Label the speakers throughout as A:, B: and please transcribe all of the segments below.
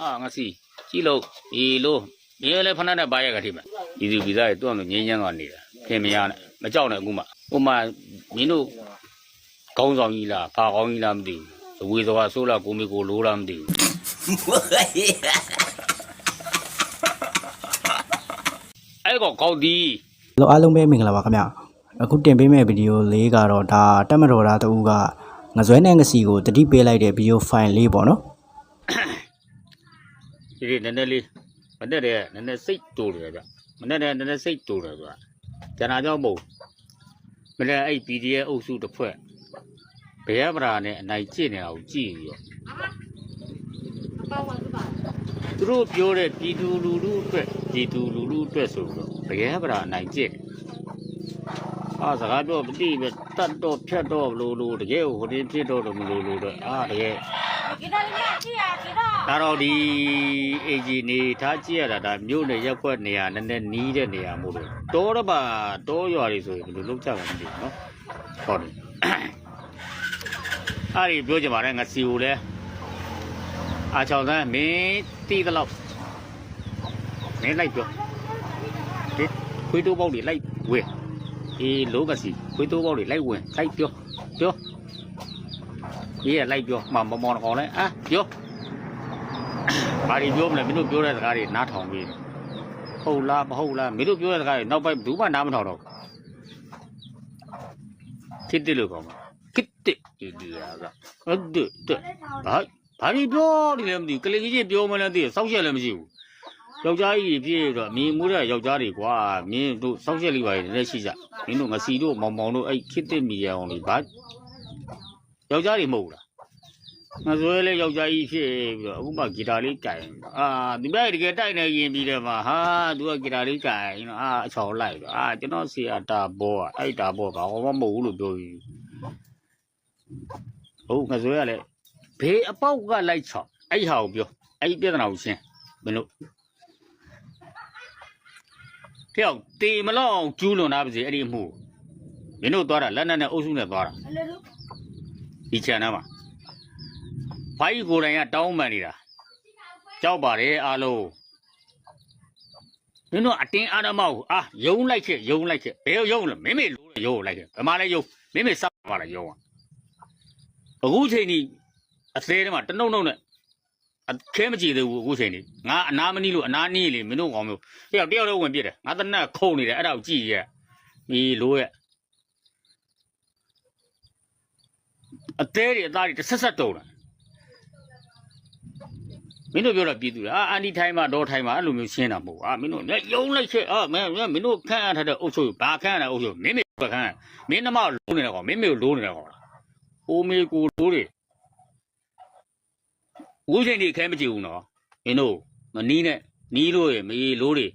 A: အာငါစီကြည့်လို့ဒီလိုမင်းလည်းဖဏနဲ့ပါရကတိမဒီသူပြီးသားရဲ့သူ့အောင်ငင်းချမ်းကနေတယ်ခင်မရနဲ့မကြောက်နဲ့အခုမှဟိုမှမင်းတို့ကောင်းဆောင်ကြီးလားဖာကောင်းကြီးလားမသိဘူးဝေသွားဆိုးလားကိုမီကိုလိုးလားမသိဘူးအဲ့ကောကောက်ဒီ
B: လို့အားလုံးပဲမင်္ဂလာပါခင်ဗျအခုတင်ပေးမယ့်ဗီဒီယိုလေးကတော့ဒါတက်မတော်သားတူကငဇွဲနဲ့ငစီကိုတတိပေးလိုက်တဲ့ဗီဒီယိုဖိုင်လေးပေါ့နော်
A: ဒီဒီနည်းနည်းလေးမနဲ့တဲ့နည်းနည်းစိတ်တူတယ်ဗျမနဲ့တဲ့နည်းနည်းစိတ်တူတယ်ဗျကျန်တာကြောင့်မဟုတ်မနဲ့အဲ့ PDF အုပ်စုတစ်ဖွဲ့ဘယ်ပရာနဲ့အနိုင်ကျင့်နေတာကိုကြည့်ပြီးတော့သူတို့ပြောတဲ့ပြည်သူလူထုအတွက်ပြည်သူလူထုအတွက်ဆိုတော့ဘယ်ပရာအနိုင်ကျင့်အာစကားပြောမသိပဲတတ်တော့ဖြတ်တော့လို့လို့တကယ်ဟိုတင်းဖြစ်တော့မလို့လို့တော့အာတကယ် ဒါတော့ဒီအေဂျီနေထားကြည့်ရတာဒါမြို့နယ်ရက်ခွက်နေရာနည်းနည်းနီးတဲ့နေရာမို့လို့တောတော့ပါတောရွာတွေဆိုရင်ဘယ်လိုလုပ်ကြမှာမသိဘူးနော်ဟုတ်တယ်အဲ့ဒီပြောကြပါနဲ့ငါစီကိုလဲအာချောင်းသန်းမင်းတီးသလောက်မင်းလိုက်ပြောဒီခွေးတိုးပေါက်တွေလိုက်ဝဲအေးလောကစီခွေးတိုးပေါက်တွေလိုက်ဝင်လိုက်ပြောပြော ဒီကလိုက်ပြောမမမောင်ကောင်လဲအာပြောဘာတွေပြောမလဲမင်းတို့ပြောတဲ့စကားတွေနားထောင်ပြီးဟုတ်လားမဟုတ်လားမင်းတို့ပြောတဲ့စကားတွေနောက်ပိုင်းဘူးမှနားမထောင်တော့ခစ်တယ်လို့ကောင်းမှာခစ်တယ်ဒီဒီဟာကဟုတ်တယ်တဲ့ဘာဘာတွေပြောနေလဲမသိဘူးကလေးကြီးချင်းပြောမလဲသိစောက်ရက်လည်းမရှိဘူးယောက်ျားကြီးဖြစ်တော့မင်းမိုးတဲ့ယောက်ျားတွေကွာမင်းတို့စောက်ရက်လေးပါနေလည်းရှိကြမင်းတို့ငစီတို့မောင်မောင်တို့အဲ့ခစ်တယ်မီရအောင်လေးဘာ ယောက်ျားတွေမဟုတ်ဘူးလားငါဆိုရဲလေယောက်ျားကြီးဖြစ်ပြီးတော့အခုမှဂီတာလေးကြိုင်အာဒီဘက်တကယ်တိုက်နေရင်ပြီးတယ်မှာဟာသူကဂီတာလေးကြိုင်နော်အာအချော်လိုက်တော့အာကျွန်တော်စီအတာဘောอ่ะအဲ့တာဘောဘာမှမဟုတ်ဘူးလို့ပြောပြီးဟုတ်ငါဆိုရလေဘေးအပေါက်ကလိုက်ချောက်အဲ့ဟာကိုပြောအဲ့ပြဿနာကိုရှင်းမင်းတို့တယောက်တေမလောက်အောင်ကျူးလွန်တာပါစေအဲ့ဒီအမှုမင်းတို့သွားတာလက်နက်နဲ့အုပ်စုနဲ့သွားတာ ဒီချန်နာမှာဖိုင်ကိုယ်တိုင်ကတောင်းပန်နေတာကြောက်ပါတယ်အားလုံးမင်းတို့အတင်းအာရမကိုအာယုံလိုက်ခဲ့ယုံလိုက်ခဲ့ဘယ်ယုံလဲမင်းမေလို့ယုံလိုက်ခဲ့ဗမာလည်းယုံမင်းမေစပါလားယုံอ่ะအခုချိန်ကြီးအသေးတည်းမှာတနှုတ်နှုတ်နဲ့အခဲမကြည့်သေးဘူးအခုချိန်ကြီးငါအနာမနီးလို့အနာနီးလေမင်းတို့ကောင်မျိုးတယောက်တယောက်တော့ဝင်ပြစ်တယ်ငါတနက်ခုံနေတယ်အဲ့ဒါကိုကြည့်ရဲ့မီလို့ရဲ့ အသေးတွေအသားတွေတစ်ဆက်ဆက်တုံးတာမင်းတို့ပြောတာပြည်သူလားအာအန်ဒီထိုင်းမှာဒေါ်ထိုင်းမှာအဲ့လိုမျိုးရှင်းတာမဟုတ်ဘူးအာမင်းတို့လည်းယုံလိုက်ချက်အာမင်းမင်းတို့ခန့်အပ်ထားတဲ့အုပ်ချုပ်ဘာခန့်အပ်တဲ့အုပ်ချုပ်မင်းမေကခန့်မင်းနှမလုံးနေတယ်ကောင်မင်းမေကိုလုံးနေတယ်ကောင်လားအိုမေကိုလိုးတယ်ဦးချိန်ဒီခဲမကြည့်ဘူးနော်မင်းတို့မနီးနဲ့နီးလို့ရမေလိုးတယ်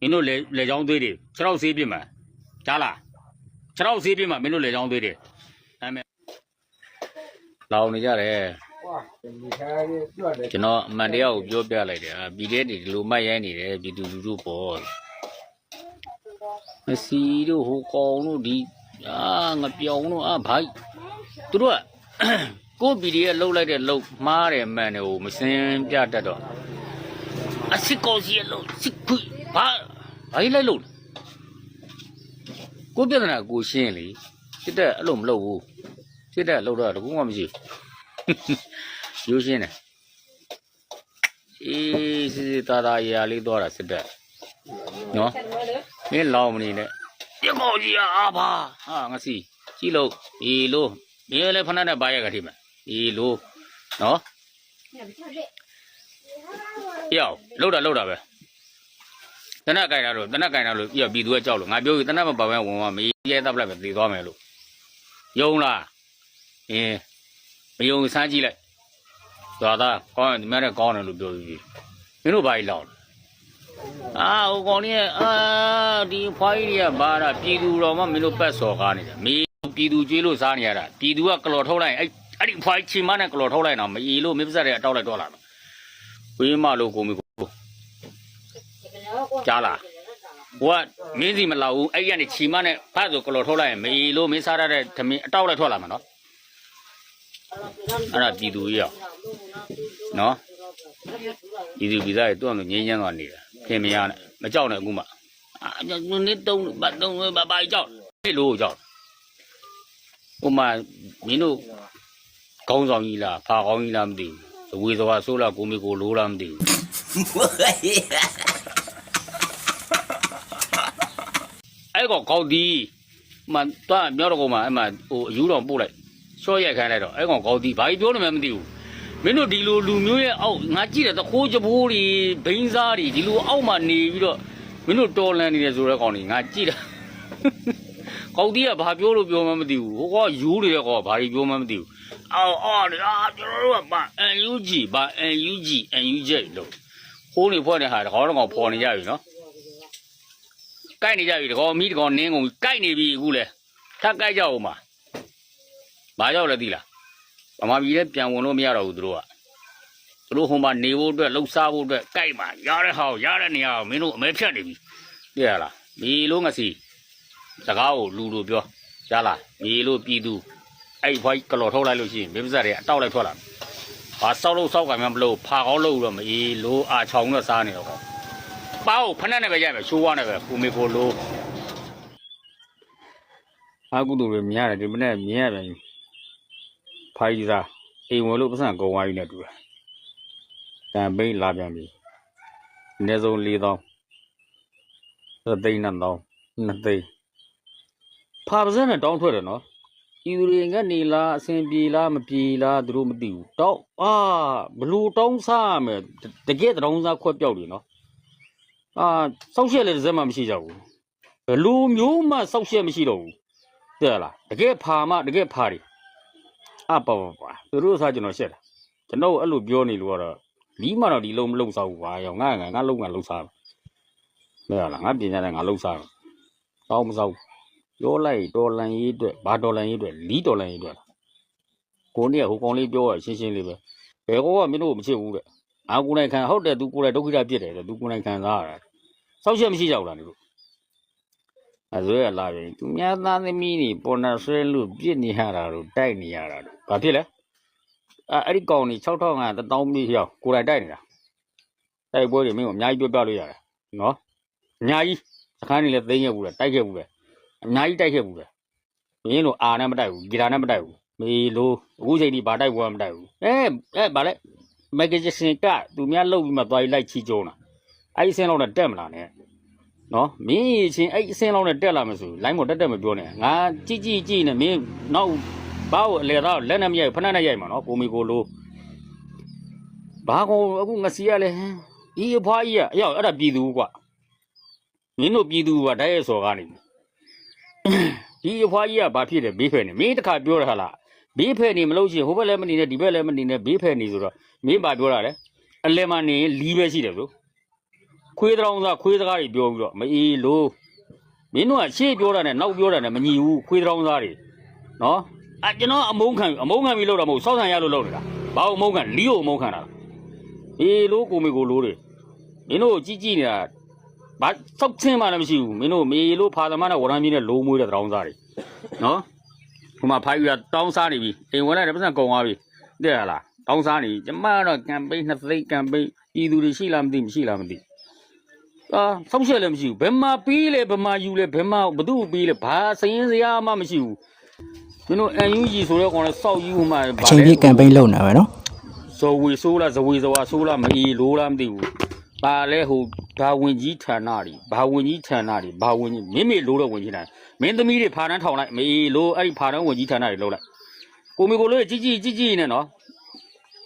A: မင်းတို့လေလေချောင်းသွေးတယ်ခြေထောက်ဆေးပြစ်မှာကြားလားခြေထောက်ဆေးပြစ်မှာမင်းတို့လေချောင်းသွေးတယ်အဲမဲ့ လောင်နေကြတယ်ကျွန်တော်အမှန်တရားကိုပြောပြလိုက်တယ်အာပြည်တဲ့တွေဒီလိုမှတ်ရိုင်းနေတယ်ပြည်သူလူထုပေါ်မစီတို့ဟိုကောင်တို့ဒီအာငပြောင်တို့အာဘိုက်သူတို့ကကိုယ်ပြည်ရဲ့လှုပ်လိုက်တဲ့လှုပ်မှားတယ်မှန်တယ်ဟိုမစင်ပြတတ်တော့အစစ်ကောစီရဲ့လှုပ်စစ်ခွဘာဘာကြီးလိုက်လို့လဲကိုယ်ပြဿနာကိုရှင်းလေစစ်တဲ့အဲ့လိုမလုပ်ဘူး စစ်တဲ့လှုပ်တော့တကူမှမရှိဘူးရိုးရှင်းတယ်အေးစစ်စစ်သားသားရာလေးသွားတာစစ်တက်နော်မင်းလောင်မနေနဲ့ပြကောက်ကြီးအာဘာဟာငါစီကြည့်လို့အေးလို့မင်းလည်းဖဏနဲ့ပါရကတိမအေးလို့နော်ရောက်လောက်တာလောက်တာပဲတနက်ကင်တာလို့တနက်ကင်တာလို့ပြပြည်သူကကြောက်လို့ငါပြောပြီးတနက်မပါဘဲဝင်သွားမေးရဲတပ်လိုက်ပဲတည်သွားမယ်လို့ယုံလား အင်းမယုံစမ်းကြည့်လိုက်သွားသားကောင်းတယ်ဒီမဲ့ကောင်းတယ်လို့ပြောပြီးမင်းတို့ဘာကြီးလောက်လဲအာဟိုကောင်ကြီးအာဒီဖွားကြီးတွေကဘာတာပြည်သူတော်မှမင်းတို့ပတ်စော်ကားနေတာမင်းပြည်သူကျွေးလို့စားနေရတာပြည်သူကကလော်ထုတ်လိုက်အဲ့အဲ့ဒီဖွားကြီးချီမနဲ့ကလော်ထုတ်လိုက်တော့မအီလို့မင်းပစက်တွေအတောက်လိုက်တော့လာတော့ဝေးမလို့ကိုမီကိုကြားလားဟိုကမင်းစီမလောက်ဘူးအဲ့ဒီကနေချီမနဲ့ဖတ်ဆိုကလော်ထုတ်လိုက်ရင်မအီလို့မင်းစားရတဲ့သမင်းအတောက်လိုက်ထွက်လာမှာနော် အဲ့ဒါပြည်သူကြီးရောနော်ဒီသူပြည်သားတွေတွန်းလို့ငြင်းချမ်းသွားနေတာခင်မရနဲ့မကြောက်နဲ့အခုမှအာနေတုံးဘာတုံးဘာဘာကြောက်ဒီလိုကြောက်ဟိုမှာမင်းတို့ကောင်းဆောင်ကြီးလားဖာကောင်းကြီးလားမသိဘူးဝေသွားဆိုးလားကိုမေကိုလိုးလားမသိဘူးအဲ့ကောကောက်ဒီမှတွားမြောက်တော့ကောင်မှအဲ့မှာဟိုအယူတော်ပို့လိုက် ရှော့ရိုက်ခိုင်းလိုက်တော့အဲ့ကောင်ကောက်ဒီဘာကြီးပြောနေမှမသိဘူးမင်းတို့ဒီလိုလူမျိုးရဲ့အောက်ငါကြည့်တယ်တခိုးကြပိုးတွေဘိန်းစားတွေဒီလိုအောက်မှာနေပြီးတော့မင်းတို့တော်လန်နေတယ်ဆိုတဲ့ကောင်တွေငါကြည့်တာကောက်တီးကဘာပြောလို့ပြောမှမသိဘူးဟိုကယူနေတဲ့ကောင်ကဘာကြီးပြောမှမသိဘူးအော်အော်လေအာကျွန်တော်တို့ကဘာ NUG ဘာ NUG NUG လို့ဟိုးနေဖွဲ့တဲ့ဟာတကောင်တကောင်ဖော်နေကြပြီနော်ကြိုက်နေကြပြီတကောင်မီးတကောင်နင်းကုန်ကြိုက်နေပြီအခုလဲထပ်ကြိုက်ကြအောင်ပါ ဘာကြောက်လဲသိလားဗမာပြည်လည်းပြန်ဝင်လို့မရတော့ဘူးသူတို့ကသူတို့ဟိုမှာနေဖို့အတွက်လှုပ်ရှားဖို့အတွက်ကြိုက်မှာရတဲ့ဟာကိုရတဲ့နေရာကိုမင်းတို့အမဲဖြတ်နေပြီသိရလားမြေလို့ငစီစကားကိုလူလူပြောရလားမြေလို့ပြည်သူအဲ့ဘွိုင်းကလော်ထုတ်လိုက်လို့ရှိရင်မင်းပစက်တွေအတောက်လိုက်ထွက်လာဘာစောက်လို့စောက်ကမှမလို့ဖာကောင်းလို့တော့မအေးလို့အာချောင်းတော့စားနေတော့ကောပေါက်ဖက်နဲ့ပဲရိုက်မယ်ရှိုးဝါနဲ့ပဲကိုမေကိုလို့အာကုတူတွေမြင်ရတယ်ဒီမနေ့မြင်ရပြန်ပြီ ဖိုင်စားအိမ်ဝင်လို့ပတ်စံကုန်သွားပြီနဲ့တူတာတန်ပိန်းလာပြန်ပြီအနည်းဆုံး၄000သသိန်းနဲ့တောင်းနှစ်သိန်းဖာပါစက်နဲ့တောင်းထွက်တယ်နော်ဤသူတွေကနေလားအဆင်ပြေလားမပြေလားသူတို့မသိဘူးတောင်းအာဘလူတောင်းစားရမယ်တကယ်တောင်းစားခွက်ပြောက်တယ်နော်အာစောက်ရှက်လည်းတစ်စက်မှမရှိကြဘူးဘလူမျိုးမှစောက်ရှက်မရှိတော့ဘူးတဲ့လားတကယ်ဖာမှတကယ်ဖာတယ် အပပပါသူတို့စားကျွန်တော်ရှက်တာကျွန်တော်အဲ့လိုပြောနေလို့ကတော့လီးမတော့ဒီလုံးမလုံးစားဘူးပါရောငါငါငါလုံးငါလုံးစားမယ်မရလားငါပြင်ရတယ်ငါလုံးစားမယ်တောင်းမစားဘူးပြောလိုက်တော်လန်ရေးအတွက်ဘာတော်လန်ရေးအတွက်လီးတော်လန်ရေးအတွက်လားကိုနေ့ကဟိုကောင်လေးပြောရရှင်းရှင်းလေးပဲဘယ်ကောကမင်းတို့ကိုမချစ်ဘူးတဲ့အာကိုနိုင်ခံဟုတ်တယ်သူကိုယ်တိုင်ဒုက္ခိတပြစ်တယ်တဲ့သူကိုယ်တိုင်ခံစားရတာစောက်ရှက်မရှိကြဘူးလားနေတို့အဲဆိုရလာပြီသူများသားသမီးတွေပေါ်နာဆွဲလို့ပြစ်နေရတာတို့တိုက်နေရတာတို့ ဘာဖြစ်လဲအဲအဲ့ဒီကောင်ကြီး6500တတောင်းပြီးရောက်ကိုယ်တိုင်တိုက်နေတာတိုက်ပွဲတွေမင်းကိုအများကြီးပြောပြလို့ရတယ်နော်အများကြီးစခန်းတွေလည်းသိမ်းခဲ့ဘူးလေတိုက်ခဲ့ဘူးလေအများကြီးတိုက်ခဲ့ဘူးလေမင်းတို့အာနဲ့မတိုက်ဘူးဂီတာနဲ့မတိုက်ဘူးမေလို့အခုချိန်ဒီဘာတိုက်ပွဲမှမတိုက်ဘူးအဲအဲဘာလဲမဂ္ဂဂျစင်ကသူများလှုပ်ပြီးမှသွားပြီးလိုက်ချီကျုံးတာအဲ့ဒီစင်းလောက်နဲ့တက်မလားနဲ့နော်မင်းအချင်းအဲ့အစင်းလောက်နဲ့တက်လာမှဆိုလိုင်းမတက်တက်မပြောနဲ့ငါကြည့်ကြည့်ကြည့်နဲ့မင်းနောက် ဘာကိုအလေတော့လက်နဲ့မရိုက်ဖက်နဲ့ရိုက်မှာနော်ကိုမီကိုလိုဘာကိုအခုငစီရလဲဟမ်ဒီအဖွားကြီးကအရောက်အဲ့ဒါပြည်သူကွာမင်းတို့ပြည်သူကတည်းရဲ့စော်ကားနေပြီဒီအဖွားကြီးကဘာဖြစ်တယ်ဘေးဖယ်နေမင်းတခါပြောရဟာလားဘေးဖယ်နေမလို့ရှိရင်ဟိုဘက်လည်းမနေနဲ့ဒီဘက်လည်းမနေနဲ့ဘေးဖယ်နေဆိုတော့မင်းဘာပြောတာလဲအလဲမနေရင်လီးပဲရှိတယ်ဘလို့ခွေးတောင်စားခွေးစကားတွေပြောပြီးတော့မအီလို့မင်းတို့ကရှေ့ပြောတာနဲ့နောက်ပြောတာနဲ့မညီဘူးခွေးတောင်စားတွေနော် အကျွန်တော်အမုန်းခံအမုန်းခံပြီးလို့တော့မဟုတ်စောက်ဆန်ရလို့လုပ်နေတာဘာလို့အမုန်းခံလီကိုအမုန်းခံတာအေးလို့ကိုမေကိုလို့တွေမင်းတို့ကြည့်ကြည့်နေတာဘာစောက်ချင်းမှလည်းမရှိဘူးမင်းတို့မေလို့ဖာသမားနဲ့ဝရမ်းကြီးနဲ့လိုးမွေးတဲ့တောင်စားတွေနော်ဟိုမှာဖိုင်ရတောင်းစားနေပြီအိမ်ဝင်လိုက်တယ်ပတ်စံကုန်သွားပြီတဲ့ဟလားတောင်းစားနေကျမကတော့ကမ်ပိန်းနှစ်သိန်းကမ်ပိန်းပြည်သူတွေရှိလားမသိမရှိလားမသိအာဆောက်ရှက်လည်းမရှိဘူးဘယ်မှာပြီးလဲဘယ်မှာယူလဲဘယ်မှာဘသူ့ပြီးလဲဘာစရင်စရာမှမရှိဘူး ကျွန်တော် NUG ဆိုတော့ကောင်လဲစောက်ယူမှ
B: အချိန်ပြည့်ကမ်ပိန်းလုပ်နေပါနော်
A: ဇော်ဝေဆိုးလားဇဝေဇဝါဆိုးလားမအီလိုးလားမသိဘူးဘာလဲဟိုဘာဝင်ကြီးဌာနတွေဘာဝင်ကြီးဌာနတွေဘာဝင်ကြီးမင်းမေလိုးတော့ဝင်ကြီးဌာနမင်းသမီးတွေဖာတန်းထောင်လိုက်မအီလိုးအဲ့ဒီဖာတန်းဝင်ကြီးဌာနတွေလောက်လိုက်ကိုမီကိုလိုးကြီးကြီးကြီးကြီးနဲ့နော်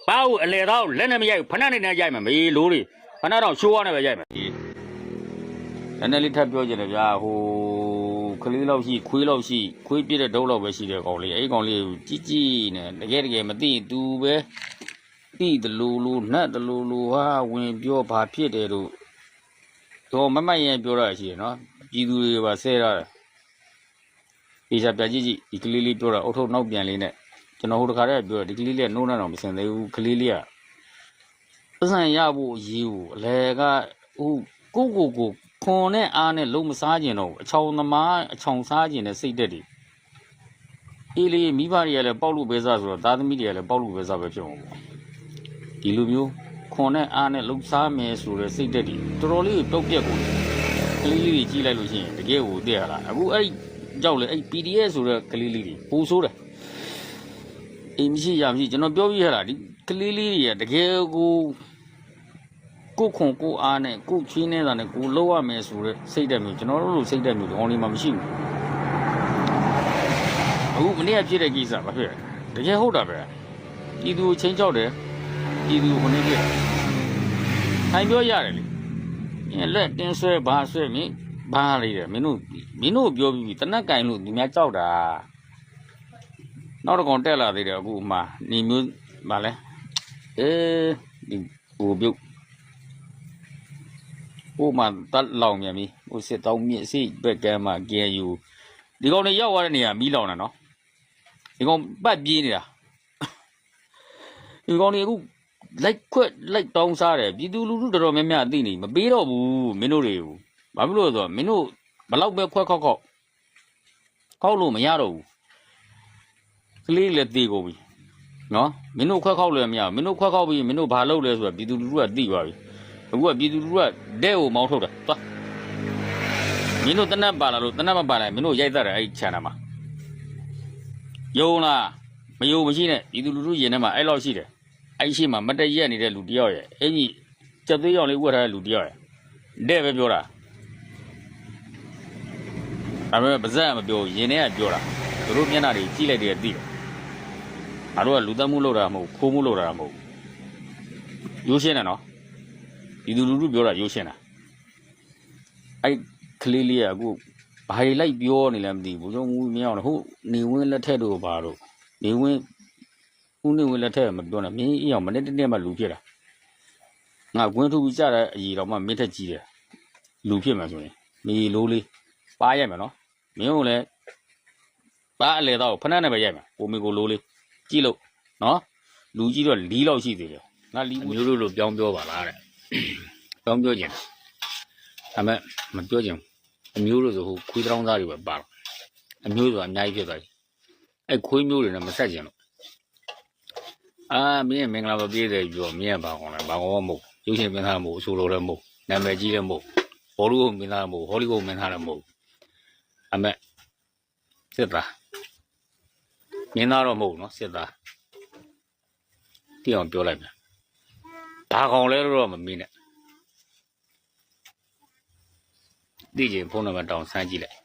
A: ဘာလို့အလေတော့လက်နဲ့မရိုက်ဘူးဖဏနဲ့နဲ့ရိုက်မှာမအီလိုးတွေဖဏတော့ရှိုးရနဲ့ပဲရိုက်မှာနည်းနည်းလေးထပ်ပြောကြတယ်ဗျာဟို ကလေးလောက်ရှိခွေးလောက်ရှိခွေးပြည့်တဲ့ဒုတ်လောက်ပဲရှိတဲ့ကောင်လေးအဲ့ဒီကောင်လေးကိုကြီးကြီးနဲ့တကယ်တကယ်မသိရင် तू ပဲသိတယ်လို့လို့နှက်တယ်လို့လို့ဟာဝင်ပြောဘာဖြစ်တယ်လို့တော့မမတ်ရင်ပြောရရှိရနော်ပြည်သူတွေပါဆဲရတယ်ဒီစားပြကြည့်ကြည့်ဒီကလေးလေးပြောတာအုတ်ထုပ်နောက်ပြန်လေးနဲ့ကျွန်တော်ဟိုတခါတည်းပြောတယ်ဒီကလေးလေးကနှိုးနှောင်းတော့မစင်သေးဘူးကလေးလေးကပတ်စံရဖို့အရေးကိုအလဲကဟိုကိုကိုကို ခွန်နဲ့အားနဲ့လုံးမစားကျင်တော့ဘူးအချောင်သမားအချောင်စားကျင်တဲ့စိတ်တက်တွေအေးလေမိဘတွေကလည်းပေါက်လို့ပဲစားဆိုတော့သားသမီးတွေကလည်းပေါက်လို့ပဲစားပဲဖြစ်မှာပေါ့ဒီလိုမျိုးခွန်နဲ့အားနဲ့လှုပ်ရှားမယ်ဆိုတဲ့စိတ်ဓာတ်တွေတော်တော်လေးတုတ်ပြက်ကုန်တယ်ကလေးလေးတွေကြီးလိုက်လို့ရှိရင်တကယ်ကိုသိရလားအခုအဲ့ဒီကြောက်လေအဲ့ PDF ဆိုတဲ့ကလေးလေးတွေပိုဆိုးတယ်အိမ်မရှိရမရှိကျွန်တော်ပြောပြရတာဒီကလေးလေးတွေကတကယ်ကို ကိုယ်ခွန်ကိုယ်အားနဲ့ကိုယ်ချင်းနေတာနဲ့ကိုယ်လှုပ်ရမယ်ဆိုတဲ့စိတ်ဓာတ်မျိုးကျွန်တော်တို့လိုစိတ်ဓာတ်မျိုးဒီကောင်လေးမှမရှိဘူးအခုမနေ့ကဖြစ်တဲ့ကိစ္စဘာဖြစ်လဲတကယ်ဟုတ်တာပဲပြည်သူကိုချင်းချောက်တယ်ပြည်သူကိုခொနေပြတယ်ထိုင်ပြောရတယ်လေအင်းလက်တင်းဆွဲဘာဆွဲမင်းဘာလေးတယ်မင်းတို့မင်းတို့ပြောပြီးပြီတနက်ကင်လို့ဒီများကြောက်တာနောက်တော့ကောင်တက်လာသေးတယ်အခုမှနေမျိုးဗာလဲအေးဒီဟိုပြုတ် ဟိုမှတက်လောင်မြန်ပြီဟိုစစ်တောင်းမြင့်စိဘက်ကမ်းမှာ KNU ဒီကောင်တွေရောက်သွားတဲ့နေရာမီးလောင်တာနော်ဒီကောင်ပတ်ပြေးနေတာဒီကောင်တွေအခုလိုက်ခွက်လိုက်တောင်းစားတယ်ပြည်သူလူထုတော်တော်များများသိနေမပေးတော့ဘူးမင်းတို့တွေကိုဘာဖြစ်လို့လဲဆိုတော့မင်းတို့ဘလောက်ပဲခွက်ခောက်ခောက်ခောက်လို့မရတော့ဘူးကလေးလည်းတေကုန်ပြီနော်မင်းတို့ခွက်ခောက်လည်းမရဘူးမင်းတို့ခွက်ခောက်ပြီးမင်းတို့ဘာလုပ်လဲဆိုတော့ပြည်သူလူထုကသိသွားပြီ အခုကပြည်သူလူထုကတဲ့ကိုမောင်းထုတ်တာသွားမင်းတို့တနက်ပါလာလို့တနက်မပါလာရင်မင်းတို့ရိုက်တတ်တယ်အဲ့ဒီခြံထဲမှာယုံလားမယုံမရှိနဲ့ပြည်သူလူထုရင်ထဲမှာအဲ့လောက်ရှိတယ်အဲ့ရှိမှာမတက်ရက်နေတဲ့လူတယောက်ရဲ့အင်ကြီးကြက်သေးရောင်လေးဝတ်ထားတဲ့လူတယောက်ရဲ့တဲ့ပဲပြောတာဒါပေမဲ့ပါဇက်မပြောဘူးရင်ထဲကပြောတာသူတို့မျက်နှာတွေကြည့်လိုက်တယ်သိတယ်ငါတို့ကလူသက်မှုလုပ်တာမဟုတ်ခိုးမှုလုပ်တာမဟုတ်ရိုးရှင်းတယ်နော် ဒီသူလူလူပြောတာရိုးရှင်းတာအဲ့ကလေးလေးကအခုဘာတွေလိုက်ပြောနေလဲမသိဘူးဘုံမူမရောက်တော့ဟုတ်နေဝင်းလက်ထက်တို့ဘာတို့နေဝင်းဦးနေဝင်းလက်ထက်မပြောနဲ့မင်းအအောင်မနေ့တနေ့မှလူဖြစ်တာငါကွင်းထုတ်ပြီးကြတဲ့အကြီးတော့မှမင်းထက်ကြီးတယ်လူဖြစ်မှာဆိုရင်မီလိုးလေးပါရိုက်မယ်နော်မင်းတို့လည်းပါအလေတော့ဖဏနဲ့ပဲရိုက်မယ်ကိုမီကိုလိုးလေးကြည့်လို့နော်လူကြီးတော့လီးလောက်ရှိသေးတယ်ငါလီးမျိုးတို့လိုပြောင်းပြောပါလားတဲ့ ပြောင်းပြောခြင်းဒါမဲ့မပြောခြင်းအမျိုးတို့ဆိုဟိုခွေးတောင်းသားတွေပဲပါတော့အမျိုးဆိုတာအများကြီးဖြစ်သွားပြီအဲ့ခွေးမျိုးတွေနဲ့မဆက်ခြင်းလို့အာမင်းရဲ့မင်္ဂလာပါပြည့်တယ်ပြောမင်းရဲ့ဘာကောင်းလဲဘာကောင်းမဟုတ်ရုပ်ရှင်မင်းသားမဟုတ်အဆိုလိုလည်းမဟုတ်နာမည်ကြီးလည်းမဟုတ်ဘောလူမင်းသားမဟုတ်ဟောလိဝုဒ်မင်းသားလည်းမဟုတ်အမေစစ်သားမင်းသားတော့မဟုတ်နော်စစ်သားတိအောင်ပြောလိုက်မယ် ဘာကောင်းလဲတော့မမင်းနဲ့ဒီကျင်ဖုန်းနံပါတ်တောင်းစမ်းကြည့်လိုက်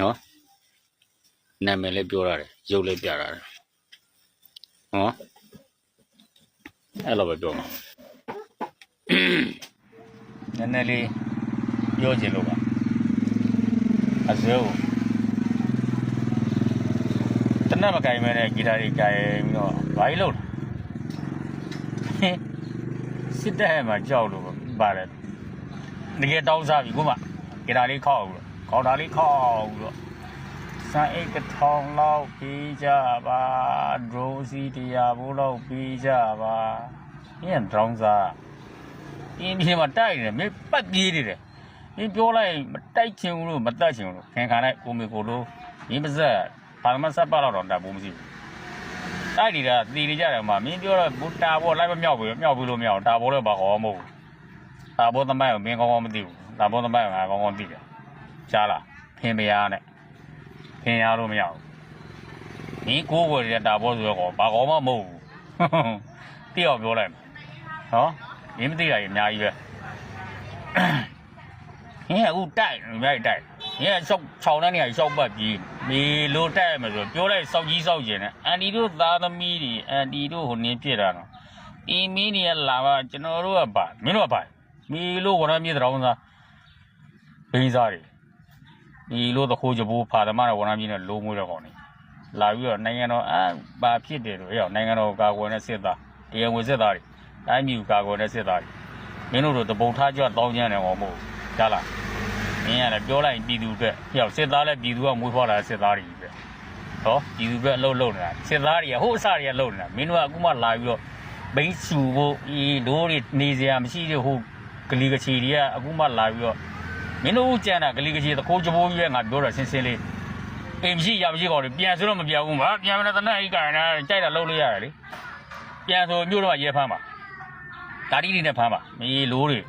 A: နော်နာမည်လည်းပြောရတယ်ရုပ်လည်းပြရတယ်ဟောအဲ့လိုပဲပြောမှာနည်းနည်းလေးပြောချင်လို့ပါအစိုးတနက်မကင်မဲနဲ့ဂီတာကြီးကင်ပြီးတော့ဘာကြီးလို့လဲ စစ်တဲ့မှာကြောက်လို့ပါတယ်တကယ်တောင်းစားပြီကိုမဂီတာလေးခောက်ဘူးခေါင်းတာလေးခောက်ပြီးတော့စံအိတ်တစ်ထောင်လောက်ပြီးကြပါဒရိုစီတရားဘိုးလောက်ပြီးကြပါညံတောင်းစားအင်းဒီမှာတိုက်နေတယ်မင်းပတ်ပြေးနေတယ်မင်းပြောလိုက်မတိုက်ချင်ဘူးလို့မတတ်ချင်ဘူးလို့ခင်ခါလိုက်ကိုမေကိုလို့မင်းပါစက်ဘာမှစက်ပါတော့တော့တတ်ဘူးမရှိဘူး တိုက်နေတာတည်နေကြတယ်မှာမင်းပြောတော့ဘူတာဘောလိုက်မမြောက်ဘူးမြောက်ဘူးလို့မရအောင်တာဘောလည်းဘာဟောမဟုတ်ဘူးတာဘောသမိုင်းကိုမင်းကောင်းကောင်းမသိဘူးတာဘောသမိုင်းကငါကောင်းကောင်းသိတယ်ကြားလားဖင်မယားနဲ့ဖင်ရလို့မရဘူးမင်းကိုးကိုယ်ရတာဘောဆိုတော့ဘာကောင်းမှမဟုတ်ဘူးတိအောင်ပြောလိုက်မယ်ဟောမင်းမသိတာကြီးအများကြီးပဲဟင်းအခုတိုက်မြိုက်တိုက်ဟင်းရှောက်ခြောင်တဲ့နေရာရှောက်ပတ်ပြီး မေလို့တိုက်ရမယ်ဆိုပြောလိုက်စောက်ကြီးစောက်ကျင်တယ်အန်တီတို့သားသမီးတွေအန်တီတို့ဟိုနင်းဖြစ်တာနော်အင်းမင်းနေလာပါကျွန်တော်တို့ကပါမင်းတို့ကပါမေလို့ဝရမြေတောင်းစားဘိန်းစားတွေမေလို့တခိုးကြဘိုးဖာသမရဝရမြေနဲ့လိုးမွေးတော့ကောင်းနေလာပြီးတော့နိုင်ငံတော်အဘာဖြစ်တယ်လို့ဟဲ့နိုင်ငံတော်ကာကွယ်တဲ့စစ်သားတရားဝင်စစ်သားတွေတိုင်းပြည်ကာကွယ်တဲ့စစ်သားတွေမင်းတို့တို့တပုတ်ထားကြတောင်းကျမ်းတယ်ဟောမဟုတ်ကြားလား မင်းကလည်းပြောလိုက်ပြည်သူအတွက်ဟိုစစ်သားလည်းပြည်သူကမွေးဖွားလာတဲ့စစ်သားတွေပဲဟောပြည်သူပဲအလုပ်လုပ်နေတာစစ်သားတွေကဟိုအစတွေကလုပ်နေတာမင်းတို့ကအခုမှလာပြီးတော့ဘိန်းစုဖို့အေးဒိုးတွေနေစရာမရှိတဲ့ဟိုဂလီကချီတွေကအခုမှလာပြီးတော့မင်းတို့ကြံတာဂလီကချီတကိုးကြဘိုးကြီးကငါပြောတာဆင်းဆင်းလေးအိမ်မရှိရမရှိကောင်းတယ်ပြန်ဆိုတော့မပြန်ဘူးမပြန်မနဲ့တနက်အိတ်ကန်တာကြိုက်တာလုပ်လို့ရတယ်လေပြန်ဆိုမြို့တော့ရဲဖမ်းပါဒါတိတွေနဲ့ဖမ်းပါမင်းလိုးတွေ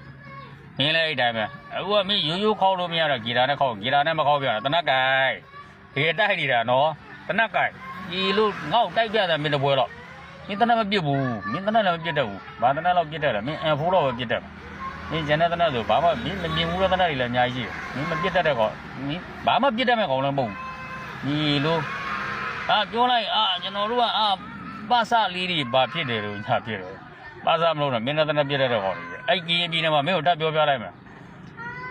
A: မင်းလည်းအဲ့တိုင်းပဲအခုကမင်းရိုးရိုးခေါက်လို့မရတော့ဂီတာနဲ့ခေါက်ဂီတာနဲ့မခေါက်ပြတာတနက်ကိုင်ဒီတိုက်နေတာနော်တနက်ကိုင်ဒီလိုငေါ့တိုက်ပြတယ်မင်းတပွဲတော့မင်းတနက်မပြစ်ဘူးမင်းတနက်လည်းမပြစ်တတ်ဘူးဘာတနက်တော့ပြစ်တတ်တယ်မင်းအန်ဖိုးတော့ပဲပြစ်တတ်မှာမင်းဂျန်တဲ့တနက်ဆိုဘာမှမင်းမမြင်ဘူးတဲ့တနက်တွေလည်းအများကြီးရှိတယ်မင်းမပြစ်တတ်တဲ့ကောင်မင်းဘာမှပြစ်တတ်မဲ့ကောင်လည်းမဟုတ်ဘူးဒီလိုအာပြောလိုက်အာကျွန်တော်တို့ကအာပါစလေးတွေဘာဖြစ်တယ်လို့ညာဖြစ်တယ်ပါစမလို့တော့မင်းတနက်ပြစ်တတ်တဲ့ကောင်ကြီး အဲ့ကင်းပြည်နယ်မှာမင်းကိုတက်ပြောပြလိုက်မယ်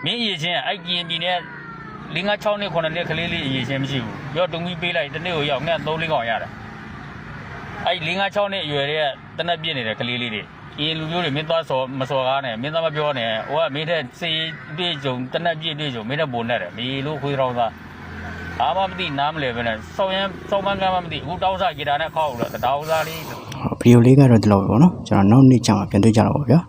A: မင်းအရေးချင်းအဲ့ကင်းပြည်နယ်လင်းက6နှစ်9နှစ်ကလေးလေးအရေးချင်းမရှိဘူးပြောတုံကြီးပေးလိုက်တစ်နေ့ကိုရောက်ငှက်3လေးကောင်ရတယ်အဲ့လင်းကား6နှစ်အရွယ်တွေကတနက်ပြည့်နေတဲ့ကလေးလေးတွေအင်းလူမျိုးတွေမင်းသွားစော်မစော်ကားနဲ့မင်းသားမပြောနဲ့ဟိုကမင်းတဲ့စေးတွေ့ကြုံတနက်ပြည့်တွေ့ကြုံမင်းတဲ့ပုံနဲ့တယ်မီလို့ခွေးတော်သားအာမမသိနားမလဲပဲနဲ့စောင်းရင်စောင်းမန်းကမ်းမမသိအခုတောင်းစားဂီတာနဲ့ခောက်လို့တောင်းစားလေး
B: ဗီဒီယိုလေးကတော့ဒီလိုပဲပေါ့နော်ကျွန်တော်နောက်နေ့ကျမှပြန်တွေ့ကြတော့ပါဗျာ